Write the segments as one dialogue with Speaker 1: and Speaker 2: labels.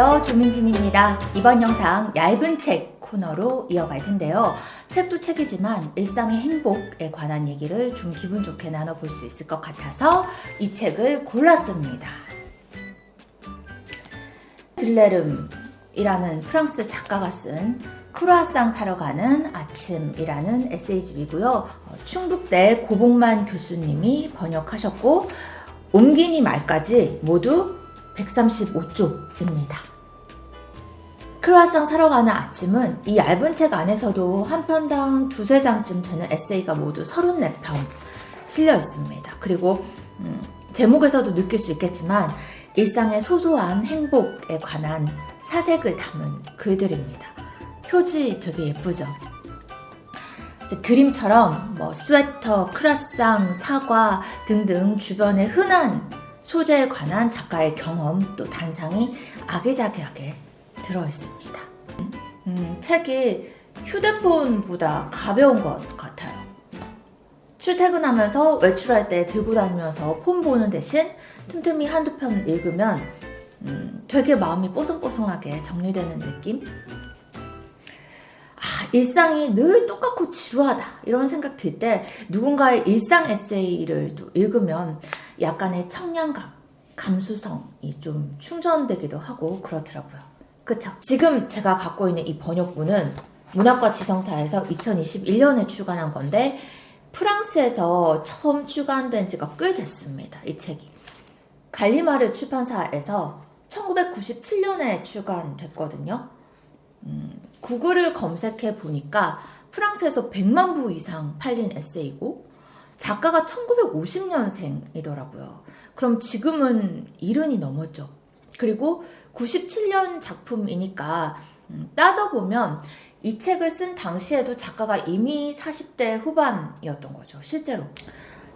Speaker 1: 안녕하세요. 조민진입니다. 이번 영상 얇은 책 코너로 이어갈 텐데요. 책도 책이지만 일상의 행복에 관한 얘기를 좀 기분 좋게 나눠볼 수 있을 것 같아서 이 책을 골랐습니다. 들레름이라는 프랑스 작가가 쓴 크루아상 사러 가는 아침이라는 에세이집이고요. 어, 충북대 고복만 교수님이 번역하셨고 옮기니 말까지 모두 135쪽입니다. 크루아상 사러 가는 아침은 이 얇은 책 안에서도 한 편당 두세 장쯤 되는 에세이가 모두 34편 실려 있습니다. 그리고 음, 제목에서도 느낄 수 있겠지만 일상의 소소한 행복에 관한 사색을 담은 글들입니다. 표지 되게 예쁘죠? 그림처럼 뭐 스웨터, 크라상, 사과 등등 주변의 흔한 소재에 관한 작가의 경험 또 단상이 아기자기하게 들어 있습니다. 음, 책이 휴대폰보다 가벼운 것 같아요. 출퇴근하면서 외출할 때 들고 다니면서 폰 보는 대신 틈틈이 한두 편 읽으면 음, 되게 마음이 뽀송뽀송하게 정리되는 느낌? 아, 일상이 늘 똑같고 지루하다 이런 생각 들 때 누군가의 일상 에세이를 또 읽으면 약간의 청량감, 감수성이 좀 충전되기도 하고 그렇더라고요. 그쵸? 지금 제가 갖고 있는 이 번역본은 문학과 지성사에서 2021년에 출간한 건데 프랑스에서 처음 출간된 지가 꽤 됐습니다. 이 책이. 갈리마르 출판사에서 1997년에 출간됐거든요. 음, 구글을 검색해 보니까 프랑스에서 100만 부 이상 팔린 에세이고 작가가 1950년생이더라고요. 그럼 지금은 70이 넘었죠. 그리고 97년 작품이니까 음, 따져보면 이 책을 쓴 당시에도 작가가 이미 40대 후반이었던 거죠. 실제로.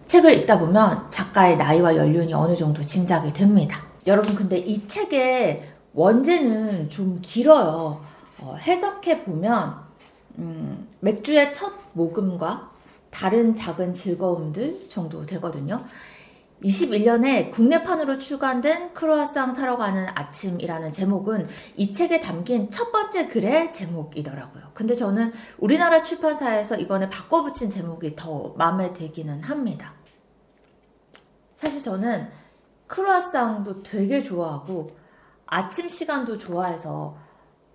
Speaker 1: 책을 읽다 보면 작가의 나이와 연륜이 어느 정도 짐작이 됩니다. 여러분, 근데 이 책의 원제는 좀 길어요. 어, 해석해 보면 음, 맥주의 첫 모금과 다른 작은 즐거움들 정도 되거든요. 21년에 국내판으로 출간된 크로아상 사러 가는 아침이라는 제목은 이 책에 담긴 첫 번째 글의 제목이더라고요. 근데 저는 우리나라 출판사에서 이번에 바꿔붙인 제목이 더 마음에 들기는 합니다. 사실 저는 크로아상도 되게 좋아하고 아침 시간도 좋아해서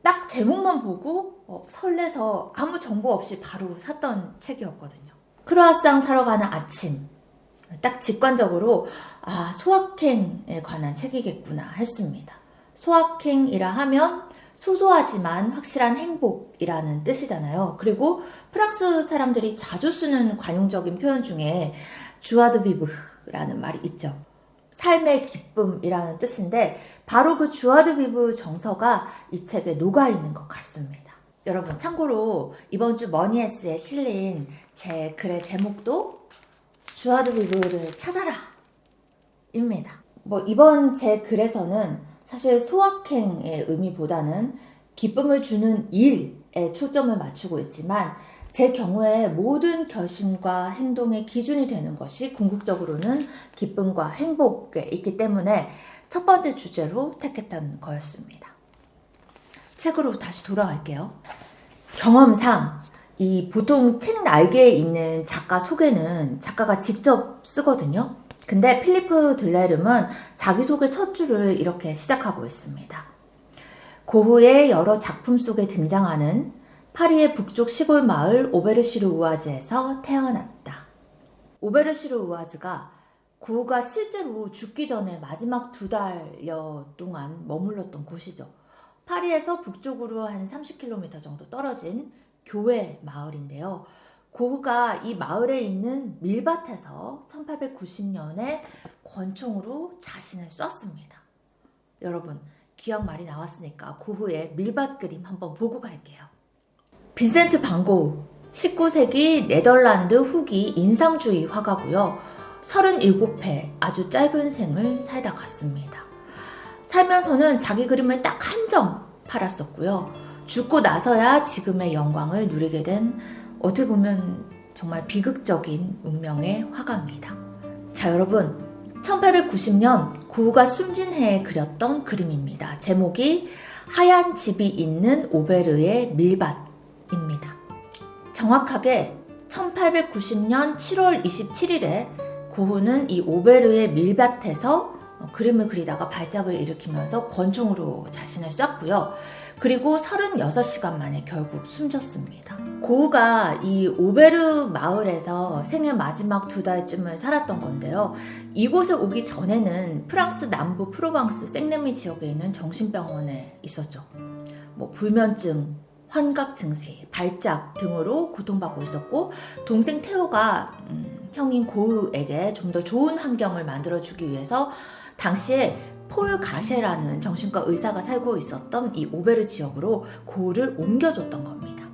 Speaker 1: 딱 제목만 보고 어, 설레서 아무 정보 없이 바로 샀던 책이었거든요. 크로아상 사러 가는 아침. 딱 직관적으로 아, 소확행에 관한 책이겠구나 했습니다. 소확행이라 하면 소소하지만 확실한 행복이라는 뜻이잖아요. 그리고 프랑스 사람들이 자주 쓰는 관용적인 표현 중에 주아드 비브라는 말이 있죠. 삶의 기쁨이라는 뜻인데 바로 그 주아드 비브 정서가 이 책에 녹아 있는 것 같습니다. 여러분 참고로 이번 주 머니에스에 실린 제 글의 제목도 주아드 비브를 찾아라 입니다. 뭐 이번 제 글에서는 사실 소확행의 의미보다는 기쁨을 주는 일에 초점을 맞추고 있지만 제 경우에 모든 결심과 행동의 기준이 되는 것이 궁극적으로는 기쁨과 행복에 있기 때문에 첫 번째 주제로 택했던 거였습니다. 책으로 다시 돌아갈게요. 경험상 이 보통 책 날개에 있는 작가 소개는 작가가 직접 쓰거든요. 근데 필리프 들레름은 자기소개 첫 줄을 이렇게 시작하고 있습니다. 고흐의 여러 작품 속에 등장하는 파리의 북쪽 시골 마을 오베르시르 우아즈에서 태어났다. 오베르시르 우아즈가 고흐가 실제로 죽기 전에 마지막 두 달여 동안 머물렀던 곳이죠. 파리에서 북쪽으로 한 30km 정도 떨어진 교회 마을인데요. 고흐가 이 마을에 있는 밀밭에서 1890년에 권총으로 자신을 쐈습니다. 여러분, 귀한 말이 나왔으니까 고흐의 밀밭 그림 한번 보고 갈게요. 빈센트 반고우 19세기 네덜란드 후기 인상주의 화가고요. 37회 아주 짧은 생을 살다 갔습니다. 살면서는 자기 그림을 딱 한 점 팔았었고요. 죽고 나서야 지금의 영광을 누리게 된 어떻게 보면 정말 비극적인 운명의 화가입니다. 자, 여러분. 1890년 고우가 숨진 해에 그렸던 그림입니다. 제목이 하얀 집이 있는 오베르의 밀밭입니다. 정확하게 1890년 7월 27일에 고흐는 이 오베르의 밀밭에서 어, 그림을 그리다가 발작을 일으키면서 권총으로 자신을 쐈고요. 그리고 36시간 만에 결국 숨졌습니다. 고흐가 이 오베르 마을에서 생애 마지막 두 달쯤을 살았던 건데요. 이곳에 오기 전에는 프랑스 남부 프로방스 생레미 지역에 있는 정신병원에 있었죠. 뭐 불면증, 환각 증세, 발작 등으로 고통받고 있었고 동생 테오가 음, 형인 고우에게 좀 더 좋은 환경을 만들어주기 위해서 당시에 폴 가셰라는 정신과 의사가 살고 있었던 이 오베르 지역으로 고우를 옮겨줬던 겁니다.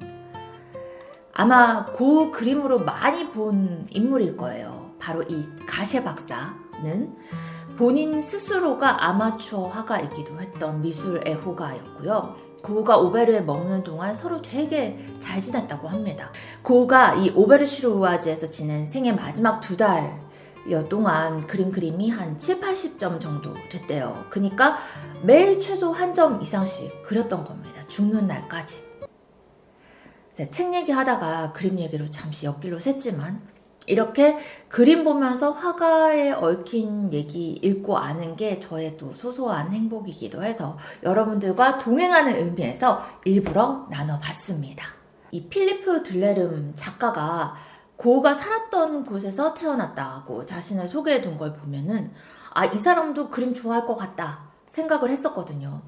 Speaker 1: 아마 고우 그림으로 많이 본 인물일 거예요. 바로 이 가셰 박사는 본인 스스로가 아마추어 화가이기도 했던 미술 애호가였고요. 고우가 오베르에 머무는 동안 서로 되게 잘 지냈다고 합니다. 고우가 이 오베르 슈루와즈에서 지낸 생애 마지막 두 달여 동안 그린 그림이 한 7, 80점 정도 됐대요. 그러니까 매일 최소 한 점 이상씩 그렸던 겁니다. 죽는 날까지. 자, 책 얘기하다가 그림 얘기로 잠시 옆길로 샜지만 이렇게 그림 보면서 화가에 얽힌 얘기 읽고 아는 게 저의 또 소소한 행복이기도 해서 여러분들과 동행하는 의미에서 일부러 나눠봤습니다. 이 필리프 둘레름 작가가 고우가 살았던 곳에서 태어났다고 자신을 소개해 둔 걸 보면은 아, 이 사람도 그림 좋아할 것 같다 생각을 했었거든요.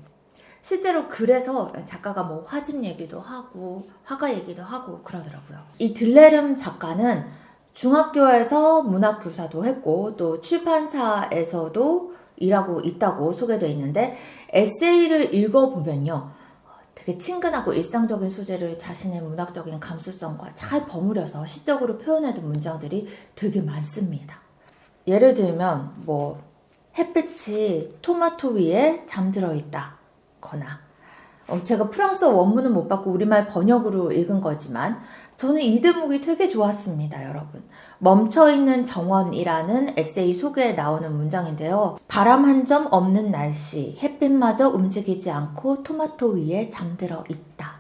Speaker 1: 실제로 그래서 작가가 뭐 화집 얘기도 하고 화가 얘기도 하고 그러더라고요. 이 들레름 작가는 중학교에서 문학 교사도 했고 또 출판사에서도 일하고 있다고 소개되어 있는데 에세이를 읽어보면요. 되게 친근하고 일상적인 소재를 자신의 문학적인 감수성과 잘 버무려서 시적으로 표현해둔 문장들이 되게 많습니다. 예를 들면 뭐 햇빛이 토마토 위에 잠들어 있다 거나 어, 제가 프랑스어 원문은 못 받고 우리말 번역으로 읽은 거지만 저는 이 대목이 되게 좋았습니다, 여러분. 멈춰있는 정원이라는 에세이 소개에 나오는 문장인데요. 바람 한 점 없는 날씨, 햇빛마저 움직이지 않고 토마토 위에 잠들어 있다.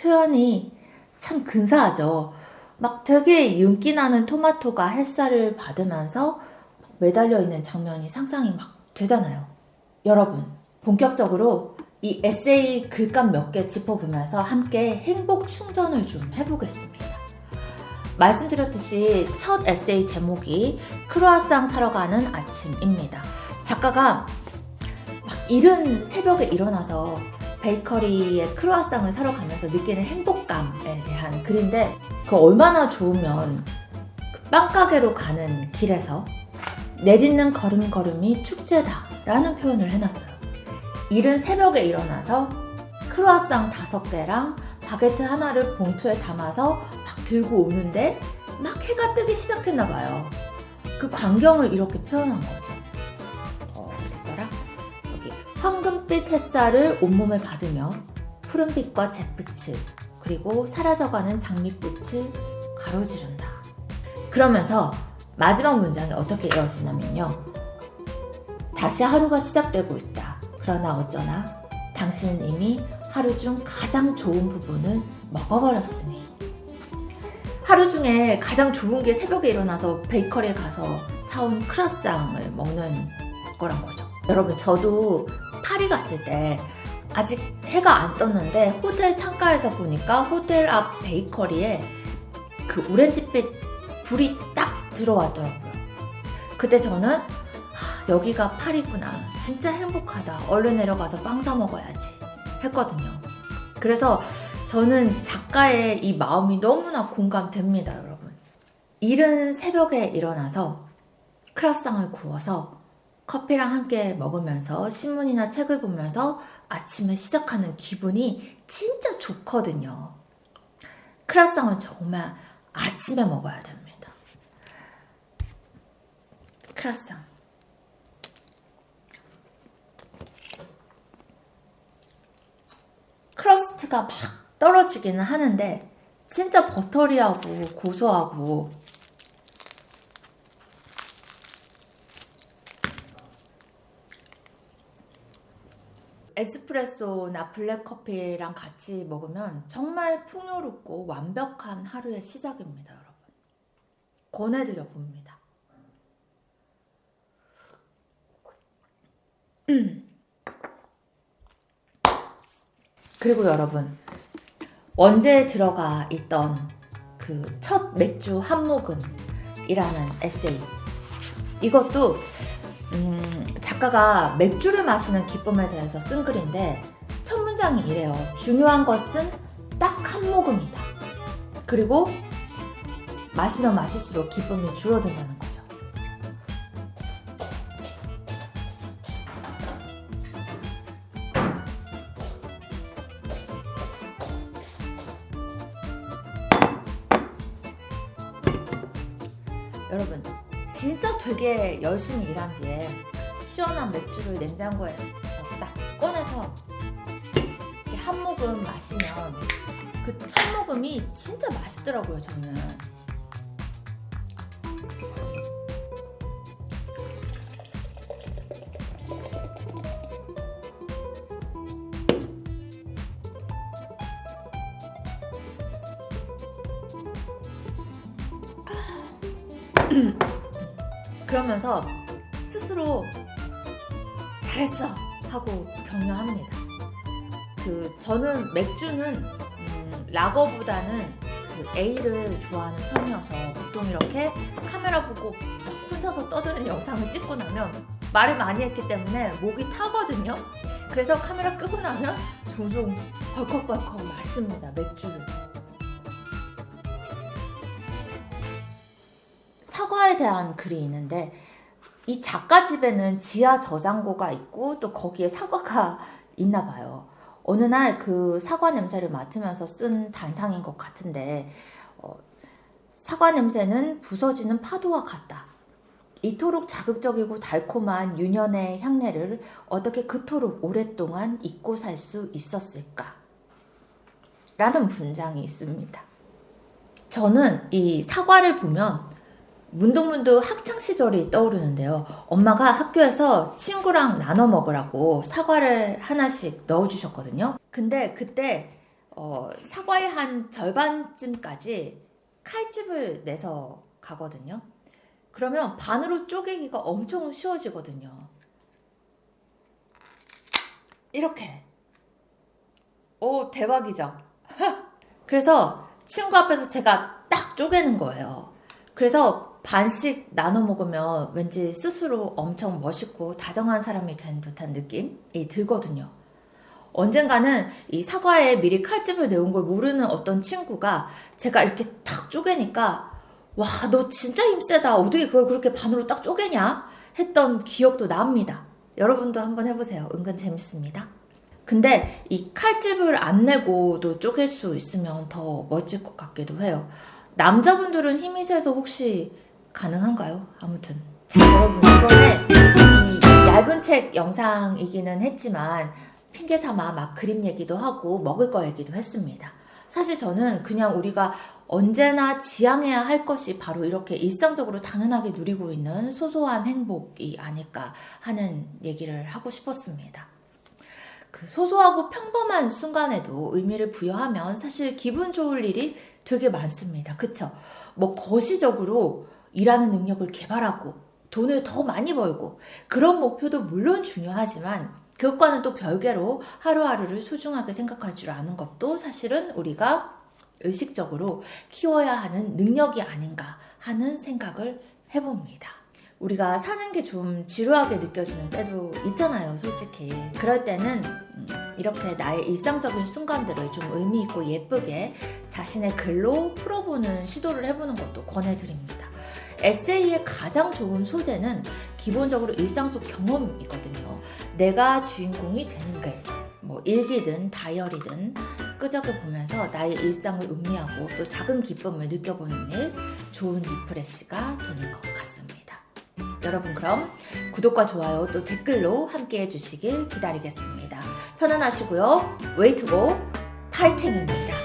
Speaker 1: 표현이 참 근사하죠. 막 되게 윤기 나는 토마토가 햇살을 받으면서 매달려 있는 장면이 상상이 막 되잖아요. 여러분, 본격적으로 이 에세이 글감 몇 개 짚어보면서 함께 행복 충전을 좀 해보겠습니다. 말씀드렸듯이 첫 에세이 제목이 크로아상 사러 가는 아침입니다. 작가가 막 이른 새벽에 일어나서 베이커리에 크로아상을 사러 가면서 느끼는 행복감에 대한 글인데 그 얼마나 좋으면 그 빵가게로 가는 길에서 내딛는 걸음걸음이 축제다라는 표현을 해놨어요. 이른 새벽에 일어나서 크루아상 다섯 개랑 바게트 하나를 봉투에 담아서 막 들고 오는데 막 해가 뜨기 시작했나 봐요. 그 광경을 이렇게 표현한 거죠. 어, 됐더라? 여기 황금빛 햇살을 온몸에 받으며 푸른빛과 잿빛을 그리고 사라져가는 장밋빛을 가로지른다. 그러면서 마지막 문장이 어떻게 이어지냐면요. 다시 하루가 시작되고 있다. 그러나 어쩌나 당신은 이미 하루 중 가장 좋은 부분을 먹어버렸으니. 하루 중에 가장 좋은 게 새벽에 일어나서 베이커리에 가서 사온 크라상을 먹는 거란 거죠. 여러분, 저도 파리 갔을 때 아직 해가 안 떴는데 호텔 창가에서 보니까 호텔 앞 베이커리에 그 오렌지빛 불이 딱 들어왔더라고요. 그때 저는 하, 여기가 파리구나. 진짜 행복하다. 얼른 내려가서 빵 사 먹어야지. 했거든요. 그래서 저는 작가의 이 마음이 너무나 공감됩니다, 여러분. 이른 새벽에 일어나서 크라상을 구워서 커피랑 함께 먹으면서 신문이나 책을 보면서 아침을 시작하는 기분이 진짜 좋거든요. 크라상은 정말 아침에 먹어야 됩니다. 크라상. 크러스트가 막 떨어지기는 하는데 진짜 버터리하고 고소하고 에스프레소나 블랙커피랑 같이 먹으면 정말 풍요롭고 완벽한 하루의 시작입니다, 여러분. 권해드려 봅니다. 음. 그리고 여러분, 원제에 들어가 있던 그 첫 맥주 한 모금이라는 에세이. 이것도 음, 작가가 맥주를 마시는 기쁨에 대해서 쓴 글인데 첫 문장이 이래요. 중요한 것은 딱 한 모금이다. 그리고 마시면 마실수록 기쁨이 줄어든다는 진짜 되게 열심히 일한 뒤에 시원한 맥주를 냉장고에 딱 꺼내서 이렇게 한 모금 마시면 그 첫 모금이 진짜 맛있더라고요, 저는. 그러면서 스스로 잘했어 하고 격려합니다. 그 저는 맥주는 음, 라거보다는 그 A를 좋아하는 편이어서 보통 이렇게 카메라 보고 막 혼자서 떠드는 영상을 찍고 나면 말을 많이 했기 때문에 목이 타거든요. 그래서 카메라 끄고 나면 종종 벌컥벌컥 마십니다 맥주를. 사과에 대한 글이 있는데 이 작가 집에는 지하 저장고가 있고 또 거기에 사과가 있나 봐요. 어느 날 그 사과 냄새를 맡으면서 쓴 단상인 것 같은데 어, 사과 냄새는 부서지는 파도와 같다. 이토록 자극적이고 달콤한 유년의 향내를 어떻게 그토록 오랫동안 잊고 살 수 있었을까? 라는 문장이 있습니다. 저는 이 사과를 보면 문득문득 학창 시절이 떠오르는데요. 엄마가 학교에서 친구랑 나눠 먹으라고 사과를 하나씩 넣어주셨거든요. 근데 그때 어, 사과의 한 절반쯤까지 칼집을 내서 가거든요. 그러면 반으로 쪼개기가 엄청 쉬워지거든요. 이렇게. 오, 대박이죠? 그래서 친구 앞에서 제가 딱 쪼개는 거예요. 그래서 반씩 나눠 먹으면 왠지 스스로 엄청 멋있고 다정한 사람이 된 듯한 느낌이 들거든요. 언젠가는 이 사과에 미리 칼집을 내온 걸 모르는 어떤 친구가 제가 이렇게 탁 쪼개니까 와, 너 진짜 힘세다. 어떻게 그걸 그렇게 반으로 딱 쪼개냐? 했던 기억도 납니다. 여러분도 한번 해보세요. 은근 재밌습니다. 근데 이 칼집을 안 내고도 쪼갤 수 있으면 더 멋질 것 같기도 해요. 남자분들은 힘이 세서 혹시 가능한가요? 아무튼. 자, 여러분, 이번에 이 얇은 책 영상이기는 했지만 핑계 삼아 막 그림 얘기도 하고 먹을 거 얘기도 했습니다. 사실 저는 그냥 우리가 언제나 지향해야 할 것이 바로 이렇게 일상적으로 당연하게 누리고 있는 소소한 행복이 아닐까 하는 얘기를 하고 싶었습니다. 그 소소하고 평범한 순간에도 의미를 부여하면 사실 기분 좋을 일이 되게 많습니다. 그쵸? 뭐 거시적으로 일하는 능력을 개발하고 돈을 더 많이 벌고 그런 목표도 물론 중요하지만 그것과는 또 별개로 하루하루를 소중하게 생각할 줄 아는 것도 사실은 우리가 의식적으로 키워야 하는 능력이 아닌가 하는 생각을 해봅니다. 우리가 사는 게 좀 지루하게 느껴지는 때도 있잖아요, 솔직히. 그럴 때는 음, 이렇게 나의 일상적인 순간들을 좀 의미 있고 예쁘게 자신의 글로 풀어보는 시도를 해보는 것도 권해드립니다. 에세이의 가장 좋은 소재는 기본적으로 일상 속 경험이거든요. 내가 주인공이 되는 글, 뭐 일기든 다이어리든 끄적여 보면서 나의 일상을 음미하고 또 작은 기쁨을 느껴보는 일, 좋은 리프레시가 되는 것 같습니다. 여러분 그럼 구독과 좋아요 또 댓글로 함께 해주시길 기다리겠습니다. 편안하시고요. 웨이트고 파이팅입니다.